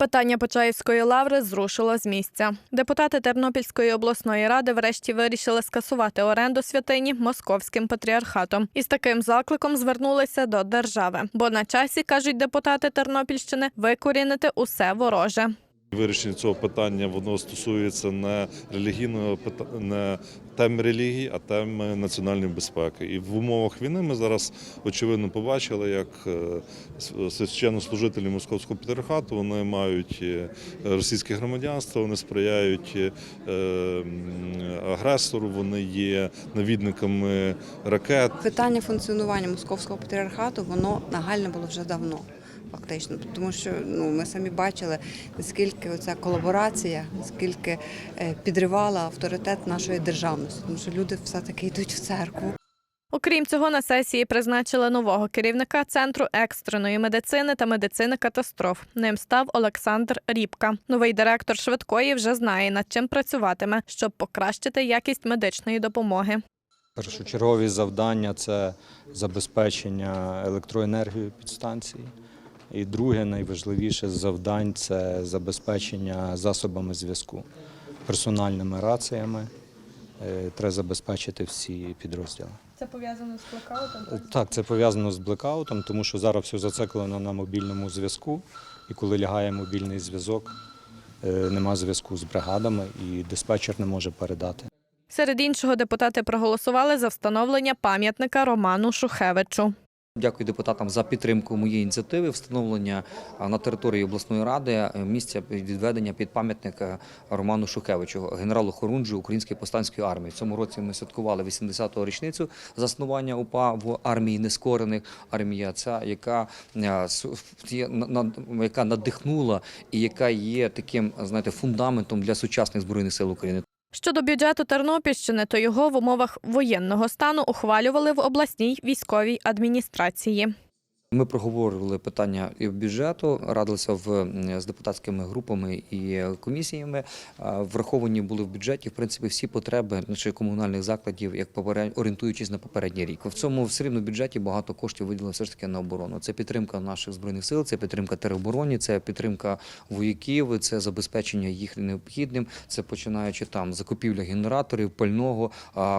Питання Почаївської лаври зрушило з місця. Депутати Тернопільської обласної ради врешті вирішили скасувати оренду святині московським патріархатом. І з таким закликом звернулися до держави. Бо на часі кажуть депутати Тернопільщини викорінити усе вороже. Вирішення цього питання воно стосується не релігійного не тем релігії, а теми національної безпеки. І в умовах війни ми зараз очевидно побачили, як е, священнослужителі московського патріархату вони мають е, російське громадянство, вони сприяють е, агресору, вони є навідниками ракет. Питання функціонування московського патріархату воно нагальне було вже давно. Фактично, тому що ну ми самі бачили, наскільки оця колаборація, наскільки е, підривала авторитет нашої державності, тому що люди все таки йдуть в церкву. Окрім цього, на сесії призначили нового керівника центру екстреної медицини та медицини катастроф. Ним став Олександр Ріпка. Новий директор швидкої вже знає, над чим працюватиме, щоб покращити якість медичної допомоги. Першочергові завдання це забезпечення електроенергією підстанції. І друге, найважливіше з завдань це забезпечення засобами зв'язку, персональними раціями. Е, Треба забезпечити всі підрозділи. Це пов'язано з блокаутом? Так, це пов'язано з блекаутом, тому що зараз все зациклено на мобільному зв'язку. І коли лягає мобільний зв'язок, е, нема зв'язку з бригадами і диспетчер не може передати. Серед іншого, депутати проголосували за встановлення пам'ятника Роману Шухевичу. Дякую депутатам за підтримку моєї ініціативи встановлення на території обласної ради е, місця відведення під пам'ятник е, Роману Шухевичу, генералу Хорунжу Української повстанської армії. В цьому році ми святкували 80-ту річницю заснування УПА в армії нескорених. Армія ця, яка е, яка надихнула і яка є таким, знаєте, фундаментом для сучасних збройних сил України. Щодо бюджету Тернопільщини, то його в умовах воєнного стану ухвалювали в обласній військовій адміністрації. Ми проговорювали питання і бюджету, радилися в з депутатськими групами і комісіями. Враховані були в бюджеті в принципі всі потреби наших комунальних закладів, як попередньо орієнтуючись на попередній рік. В цьому все рівно бюджеті багато коштів виділено все ж таки на оборону. Це підтримка наших збройних сил, це підтримка теробороні, це підтримка вояків, це забезпечення їх необхідним. Це починаючи там закупівля генераторів, пального,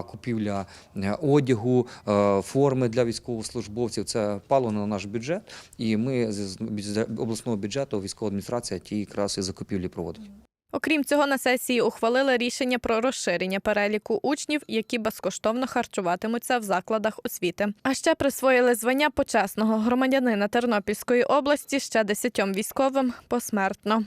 купівля е, одягу, е, форми для військовослужбовців. Це пало на наш бюджет, і ми з обласного бюджету військова адміністрація ті якраз і закупівлі проводить. Окрім цього, на сесії ухвалили рішення про розширення переліку учнів, які безкоштовно харчуватимуться в закладах освіти. А ще присвоїли звання почесного громадянина Тернопільської області ще десятьом військовим посмертно.